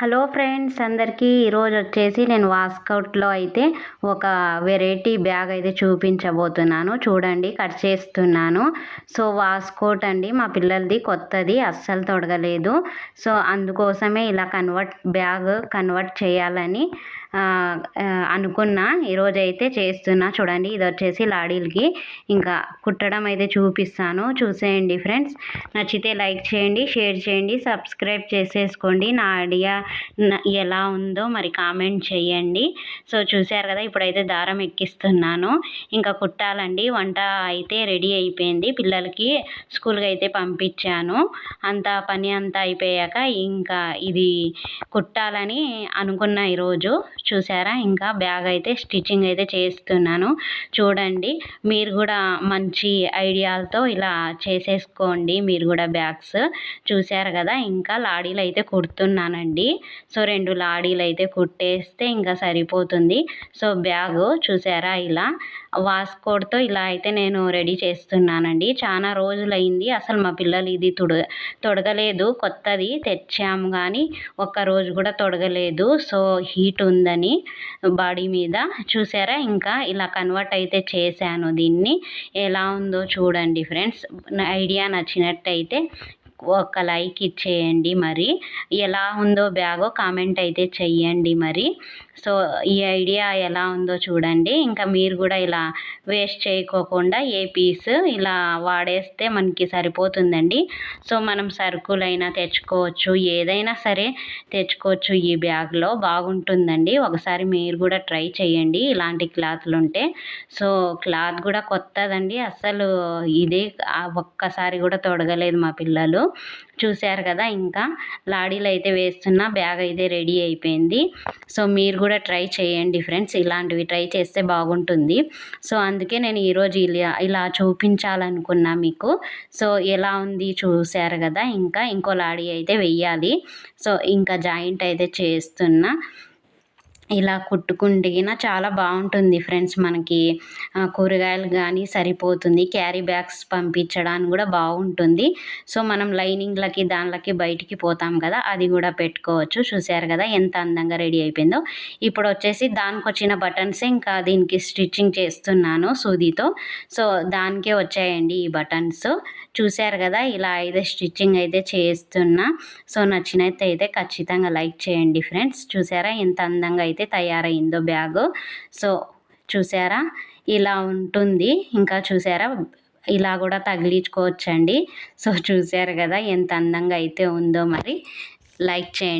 Hello friends అందరికీ ఈరోజు వచ్చేసి నేను వాస్కౌట్లో అయితే ఒక వెరైటీ బ్యాగ్ అయితే చూపించబోతున్నాను. చూడండి కట్ చేస్తున్నాను. సో వాస్కోట్ అండి మా పిల్లలది కొత్తది అస్సలు తొడగలేదు. సో అందుకోసమే ఇలా కన్వర్ట్ బ్యాగ్ కన్వర్ట్ చేయాలని అనుకున్నా. ఈరోజు అయితే చేస్తున్నా. చూడండి ఇది వచ్చేసి లాడీలకి. ఇంకా కుట్టడం అయితే చూపిస్తాను. చూసేయండి ఫ్రెండ్స్. నచ్చితే లైక్ చేయండి షేర్ చేయండి సబ్స్క్రైబ్ చేసేసుకోండి. నా ఐడియా ఎలా ఉందో మరి కామెంట్ చేయండి సో చూశారు కదా ఇప్పుడైతే దారం ఎక్కిస్తున్నాను. ఇంకా కుట్టాలండి. వంట అయితే రెడీ అయిపోయింది. పిల్లలకి స్కూల్కి అయితే పంపించాను. అంత పని అంతా అయిపోయాక ఇంకా ఇది కుట్టాలని అనుకున్న ఈరోజు. చూసారా ఇంకా బ్యాగ్ అయితే స్టిచ్చింగ్ అయితే చేస్తున్నాను. చూడండి మీరు కూడా మంచి ఐడియాలతో ఇలా చేసేసుకోండి. మీరు కూడా బ్యాగ్స్. చూశారు కదా ఇంకా లాడీలు అయితే కుడుతున్నానండి. సో రెండు లాడీలు అయితే కుట్టేస్తే ఇంకా సరిపోతుంది. సో బ్యాగ్ చూసారా ఇలా? వాస్కోడ్తో ఇలా అయితే నేను రెడీ చేస్తున్నానండి. చాలా రోజులైంది. అసలు మా పిల్లలు ఇది తొడ తొడగలేదు. కొత్తది తెచ్చాము కానీ ఒక్క రోజు కూడా తొడగలేదు. సో హీట్ ఉందని బాడీ మీద. చూసారా ఇంకా ఇలా కన్వర్ట్ అయితే చేశాను దీన్ని. ఎలా ఉందో చూడండి ఫ్రెండ్స్. ఐడియా నచ్చినట్టయితే ఒక లైక్ ఇచ్చేయండి మరి. ఎలా ఉందో బ్యాగో కామెంట్ అయితే చెయ్యండి మరి. సో ఈ ఐడియా ఎలా ఉందో చూడండి. ఇంకా మీరు కూడా ఇలా వేస్ట్ చేయకోకుండా ఏ పీస్ ఇలా వాడేస్తే మనకి సరిపోతుందండి. సో మనం సరుకులైనా తెచ్చుకోవచ్చు. ఏదైనా సరే తెచ్చుకోవచ్చు ఈ బ్యాగ్లో. బాగుంటుందండి. ఒకసారి మీరు కూడా ట్రై చేయండి ఇలాంటి క్లాత్లు ఉంటే. సో క్లాత్ కూడా కొత్తదండి. అసలు ఇదే ఒక్కసారి కూడా తొడగలేదు మా పిల్లలు. చూశారు కదా ఇంకా. లాడీలు అయితే వేస్తున్న బ్యాగ్ అయితే రెడీ అయిపోయింది. సో మీరు కూడా ట్రై చేయండి ఫ్రెండ్స్. ఇలాంటివి ట్రై చేస్తే బాగుంటుంది. సో అందుకే నేను ఈరోజు ఇలా ఇలా చూపించాలనుకున్నా మీకు. సో ఎలా ఉంది చూశారు కదా. ఇంకా ఇంకో లాడీ అయితే వెయ్యాలి. సో ఇంకా జాయింట్ అయితే చేస్తున్నా. ఇలా కుట్టుకుంటేగిన చాలా బాగుంటుంది ఫ్రెండ్స్ మనకి. కూరగాయలు కానీ సరిపోతుంది. క్యారీ బ్యాగ్స్ పంపించడానికి కూడా బాగుంటుంది. సో మనం లైనింగ్లకి దానిలకి బయటికి పోతాం కదా అది కూడా పెట్టుకోవచ్చు. చూసారు కదా ఎంత అందంగా రెడీ అయిపోయిందో. ఇప్పుడు వచ్చేసి దానికి వచ్చిన బటన్స్ ఇంకా దీనికి స్టిచ్చింగ్ చేస్తున్నాను సూదితో సో దానికే వచ్చాయండి ఈ బటన్స్. చూశారు కదా ఇలా అయితే స్టిచ్చింగ్ అయితే చేస్తున్నా. సో నచ్చినట్టు ఖచ్చితంగా లైక్ చేయండి ఫ్రెండ్స్. చూసారా ఎంత అందంగా అయితే తయారైందో బ్యాగ్. సో చూసారా? ఇలా ఉంటుంది. ఇంకా చూసారా? ఇలా కూడా తగిలించుకోవచ్చండి. సో చూసారు కదా ఎంత అందంగా అయితే ఉందో మరి. లైక్ చేయండి.